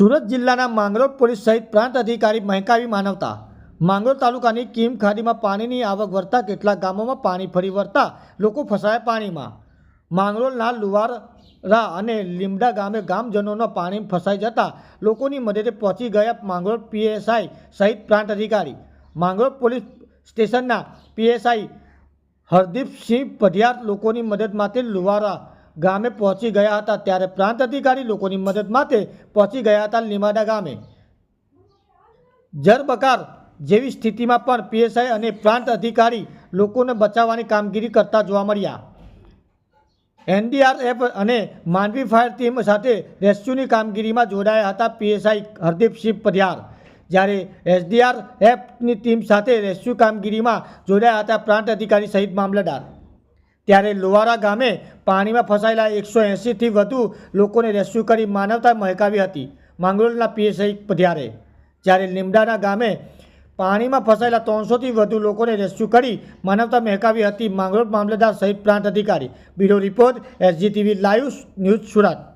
સુરત જિલ્લાના માંગરોળ પોલીસ સહિત પ્રાંત અધિકારી મહેકાવી માનવતા. માંગરોળ તાલુકાની કીમ ખાડીમાં પાણીની આવક વધતા કેટલાક ગામોમાં પાણી ફરી વળતા લોકો ફસાયા પાણીમાં. માંગરોળના લુવારા અને લીમડા ગામે ગામજનોનો પાણી ફસાઈ જતા લોકોની મદદે પહોંચી ગયા માંગરોળ પીએસઆઈ સહિત પ્રાંત અધિકારી. માંગરોળ પોલીસ સ્ટેશનના પીએસઆઈ હરદીપસિંહ પઢિયાર લોકોની મદદ માટે લુવારા ગામે પહોંચી ગયા હતા ત્યારે પ્રાંત અધિકારી લોકોની મદદ માટે પહોંચી ગયા હતા લીમાડા ગામે. જરબકાર જેવી સ્થિતિમાં પણ પીએસઆઈ અને પ્રાંત અધિકારી લોકોને બચાવવાની કામગીરી કરતા જોવા મળ્યા. એનડીઆરએફ અને માંડવી ફાયર ટીમ સાથે રેસ્ક્યુની કામગીરીમાં જોડાયા હતા પીએસઆઈ હરદીપસિંહ પઢિયાર. જ્યારે એસડીઆરએફની ટીમ સાથે રેસ્ક્યુ કામગીરીમાં જોડાયા હતા પ્રાંત અધિકારી સહિત મામલતદાર. ત્યારે લોવારા ગામે પાણીમાં ફસાયેલા એકસો એંસીથી વધુ લોકોને રેસ્ક્યુ કરી માનવતા મહેકાવી હતી. માંગરોળના પીએસઆઈ પધ્યારે જ્યારે લીમડાના ગામે પાણીમાં ફસાયેલા ત્રણસોથી વધુ લોકોને રેસ્ક્યુ કરી માનવતા મહેકાવી હતી માંગરોળ મામલતદાર સહિત પ્રાંત અધિકારી. Bureau report, SGTV live news Surat.